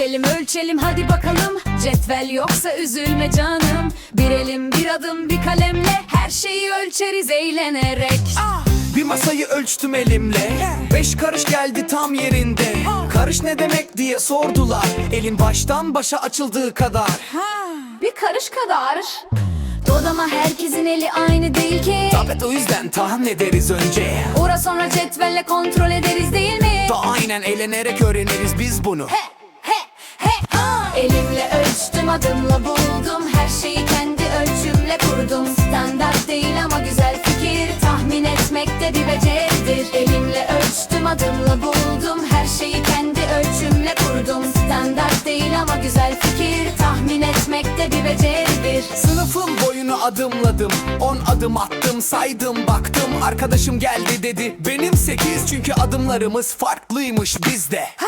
Ölçelim ölçelim hadi bakalım. Cetvel yoksa üzülme canım. Bir elim bir adım bir kalemle Her şeyi ölçeriz eğlenerek. Bir masayı ölçtüm elimle. Beş karış geldi tam yerinde. Karış ne demek diye sordular. Elin baştan başa açıldığı kadar. Bir karış kadar. Dodama herkesin eli aynı değil ki. Evet o yüzden tahmin ederiz önce. Ora sonra cetvelle kontrol ederiz değil mi? Da aynen eğlenerek öğreniriz biz bunu. He. Elimle ölçtüm adımla buldum. Her şeyi kendi ölçümle kurdum. Standart değil ama güzel fikir. Tahmin etmek de bir beceridir Elimle ölçtüm adımla buldum. Her şeyi kendi ölçümle kurdum. Standart değil ama güzel fikir. Tahmin etmek de bir beceridir Sınıfın boyunu adımladım. On adım attım saydım baktım. Arkadaşım geldi dedi Benim sekiz. Çünkü adımlarımız farklıymış bizde.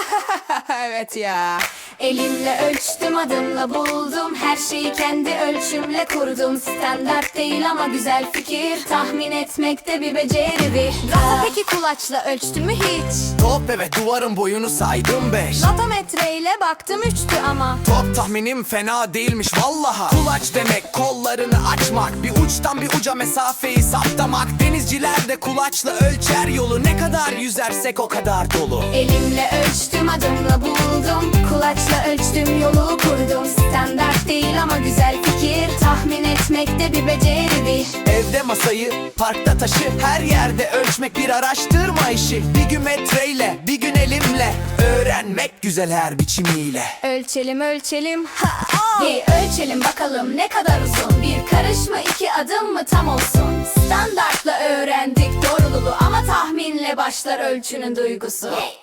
Evet ya Elimle ölçtüm adımla buldum. Her şeyi kendi ölçümle kurdum. Standart değil ama güzel fikir. Tahmin etmek de bir beceridir Rafa peki kulaçla ölçtün mü hiç? Top evet duvarın boyunu saydım beş. Latometreyle baktım üçtü ama. Top tahminim fena değilmiş vallaha. Kulaç demek kollarını açmak. Bir uçtan bir uca mesafeyi saptamak. Denizciler de kulaçla ölçer yolu. Ne kadar yüzersek o kadar dolu. Elimle ölçtüm adımla buldum Kulaçla ölçtüm yolu kurdum. Standart değil ama güzel fikir. Tahmin etmek de bir beceridir. Evde masayı, parkta taşı. Her yerde ölçmek bir araştırma işi. Bir gün metreyle, bir gün elimle. Öğrenmek güzel her biçimiyle. Ölçelim ölçelim. Ha, Hey ölçelim bakalım ne kadar uzun. Bir karış mı iki adım mı tam olsun? Standartla öğrendik doğruluğu Ama tahminle başlar ölçünün duygusu. Hey! oh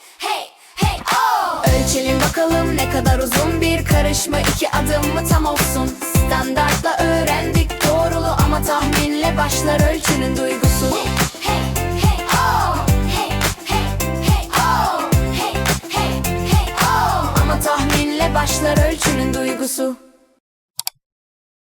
Ölçelim bakalım ne kadar uzun Bir karış mı iki adım mı tam olsun. Standartla öğrendik doğruluğu Ama tahminle başlar ölçünün duygusu. Hey hey oh. Hey hey hey oh. Hey hey hey oh. Ama tahminle başlar ölçünün duygusu